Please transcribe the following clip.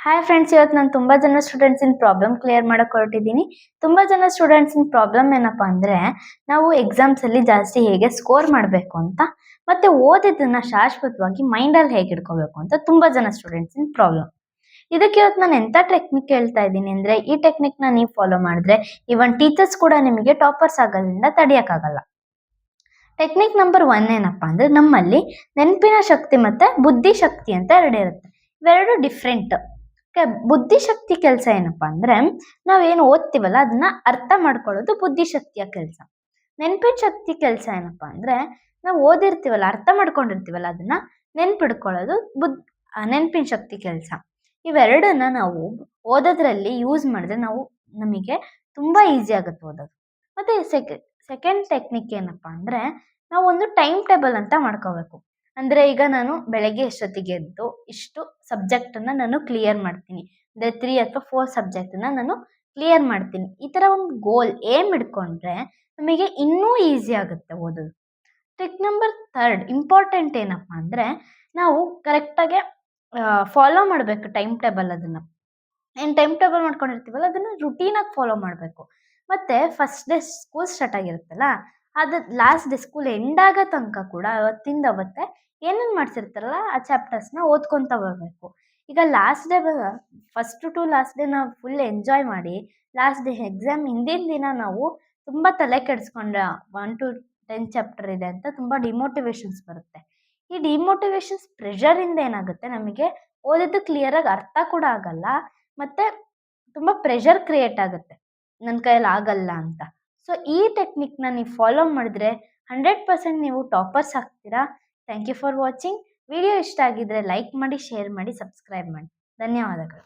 Hi friends ಇವತ್ತು ನಾನು ತುಂಬ ಜನ ಸ್ಟೂಡೆಂಟ್ಸಿನ ಪ್ರಾಬ್ಲಮ್ ಕ್ಲಿಯರ್ ಮಾಡೋಕೆ ಹೊರಟಿದ್ದೀನಿ ತುಂಬ ಜನ ಸ್ಟೂಡೆಂಟ್ಸಿನ ಪ್ರಾಬ್ಲಮ್ ಏನಪ್ಪ ಅಂದರೆ, ನಾವು ಎಕ್ಸಾಮ್ಸಲ್ಲಿ ಜಾಸ್ತಿ ಹೇಗೆ ಸ್ಕೋರ್ ಮಾಡಬೇಕು ಅಂತ, ಮತ್ತು ಓದಿದ್ದನ್ನು ಶಾಶ್ವತವಾಗಿ ಮೈಂಡಲ್ಲಿ ಹೇಗೆ ಇಟ್ಕೋಬೇಕು ಅಂತ ತುಂಬ ಜನ ಸ್ಟೂಡೆಂಟ್ಸಿನ ಪ್ರಾಬ್ಲಮ್ ಇದಕ್ಕೆ ಇವತ್ತು ನಾನು ಎಂಥ ಟೆಕ್ನಿಕ್ ಹೇಳ್ತಾ ಇದ್ದೀನಿ ಅಂದರೆ, ಈ ಟೆಕ್ನಿಕ್ನ ನೀವು ಫಾಲೋ ಮಾಡಿದ್ರೆ ಈವನ್ ಟೀಚರ್ಸ್ ಕೂಡ ನಿಮಗೆ ಟಾಪರ್ಸ್ ಆಗೋದ್ರಿಂದ ತಡೆಯೋಕ್ಕಾಗಲ್ಲ. ಟೆಕ್ನಿಕ್ ನಂಬರ್ ಒನ್ ಏನಪ್ಪ ಅಂದರೆ, ನಮ್ಮಲ್ಲಿ ನೆನಪಿನ ಶಕ್ತಿ ಮತ್ತು ಬುದ್ಧಿಶಕ್ತಿ ಅಂತ ಎರಡು ಇರುತ್ತೆ ಇವೆರಡು ಡಿಫ್ರೆಂಟ್ ಬುದ್ಧಿಶಕ್ತಿ ಕೆಲಸ ಏನಪ್ಪ ಅಂದರೆ ನಾವೇನು ಓದ್ತೀವಲ್ಲ ಅದನ್ನ ಅರ್ಥ ಮಾಡ್ಕೊಳ್ಳೋದು ಬುದ್ಧಿಶಕ್ತಿಯ ಕೆಲಸ. ನೆನ್ಪಿನ ಶಕ್ತಿ ಕೆಲಸ ಏನಪ್ಪ ಅಂದ್ರೆ ನಾವು ಓದಿರ್ತೀವಲ್ಲ, ಅರ್ಥ ಮಾಡ್ಕೊಂಡಿರ್ತೀವಲ್ಲ ಅದನ್ನ ನೆನ್ಪಿಡ್ಕೊಳ್ಳೋದು ಬುದ್ ನೆನ್ಪಿನ ಶಕ್ತಿ ಕೆಲಸ. ಇವೆರಡನ್ನ ನಾವು ಓದೋದ್ರಲ್ಲಿ ಯೂಸ್ ಮಾಡಿದ್ರೆ ನಾವು ನಮಗೆ ತುಂಬ ಈಸಿ ಆಗುತ್ತೆ ಓದೋದು. ಮತ್ತೆ ಸೆಕೆ ಸೆಕೆಂಡ್ ಟೆಕ್ನಿಕ್ ಏನಪ್ಪ ಅಂದ್ರೆ ನಾವು ಒಂದು ಟೈಮ್ ಟೇಬಲ್ ಅಂತ ಮಾಡ್ಕೋಬೇಕು. ಅಂದರೆ ಈಗ ನಾನು ಬೆಳಗ್ಗೆ ಎಷ್ಟೊತ್ತಿಗೆ ಎದ್ದು ಇಷ್ಟು ಸಬ್ಜೆಕ್ಟನ್ನು ನಾನು ಕ್ಲಿಯರ್ ಮಾಡ್ತೀನಿ. ಅಂದರೆ ತ್ರೀ ಅಥವಾ ಫೋರ್ ಸಬ್ಜೆಕ್ಟನ್ನು ನಾನು ಕ್ಲಿಯರ್ ಮಾಡ್ತೀನಿ. ಈ ಥರ ಒಂದು ಗೋಲ್ ಏಮ್ ಇಟ್ಕೊಂಡ್ರೆ ನಮಗೆ ಇನ್ನೂ ಈಸಿ ಆಗುತ್ತೆ ಓದೋದು. ಟ್ರಿಕ್ ನಂಬರ್ ಥರ್ಡ್ ಇಂಪಾರ್ಟೆಂಟ್ ಏನಪ್ಪ ಅಂದರೆ ನಾವು ಕರೆಕ್ಟಾಗೆ ಫಾಲೋ ಮಾಡಬೇಕು ಟೈಮ್ ಟೇಬಲ್ ಅದನ್ನು. ಏನು ಟೈಮ್ ಟೇಬಲ್ ಮಾಡ್ಕೊಂಡಿರ್ತೀವಲ್ಲ ಅದನ್ನು ರುಟೀನಾಗಿ ಫಾಲೋ ಮಾಡಬೇಕು. ಮತ್ತು ಫಸ್ಟ್ ಡೇ ಸ್ಕೂಲ್ ಸ್ಟಾರ್ಟ್ ಆಗಿರುತ್ತಲ್ಲ ಅದು ಲಾಸ್ಟ್ ಸ್ಕೂಲ್ ಎಂಡ್ ಆಗೋ ತನಕ ಕೂಡ ಅವತ್ತಿಂದ ಅವತ್ತೇ ಏನೇನು ಮಾಡ್ಸಿರ್ತಾರಲ್ಲ ಆ ಚಾಪ್ಟರ್ಸ್ನ ಓದ್ಕೊತ ಬರಬೇಕು. ಈಗ last day first to last day ನಾವು ಫುಲ್ ಎಂಜಾಯ್ ಮಾಡಿ ಲಾಸ್ಟ್ ಡೇ ಎಕ್ಸಾಮ್ ಹಿಂದಿನ ದಿನ ನಾವು ತುಂಬ ತಲೆ ಕೆಡಿಸ್ಕೊಂಡ ಒನ್ ಟು ಟೆನ್ ಚಾಪ್ಟರ್ ಇದೆ ಅಂತ ತುಂಬ ಡಿಮೋಟಿವೇಶನ್ಸ್ ಬರುತ್ತೆ. ಈ ಡಿಮೋಟಿವೇಶನ್ಸ್ ಪ್ರೆಷರಿಂದ ಏನಾಗುತ್ತೆ ನಮಗೆ? ಓದಿದ್ದು ಕ್ಲಿಯರಾಗಿ ಅರ್ಥ ಕೂಡ ಆಗಲ್ಲ, ಮತ್ತು ತುಂಬ ಪ್ರೆಷರ್ ಕ್ರಿಯೇಟ್ ಆಗುತ್ತೆ. ನನ್ನ ಕೈಯಲ್ಲಿ ಆಗಲ್ಲ ಅಂತ. ಸೊ ಈ ಟೆಕ್ನಿಕ್ನ ನೀವು ಫಾಲೋ ಮಾಡಿದ್ರೆ ಹಂಡ್ರೆಡ್ ಪರ್ಸೆಂಟ್ ನೀವು ಟಾಪರ್ಸ್ ಆಗ್ತೀರಾ. Thank you for watching video ಇಷ್ಟ ಆಗಿದ್ರೆ ಲೈಕ್ ಮಾಡಿ ಶೇರ್ ಮಾಡಿ ಸಬ್ಸ್ಕ್ರೈಬ್ ಮಾಡಿ. ಧನ್ಯವಾದಗಳು.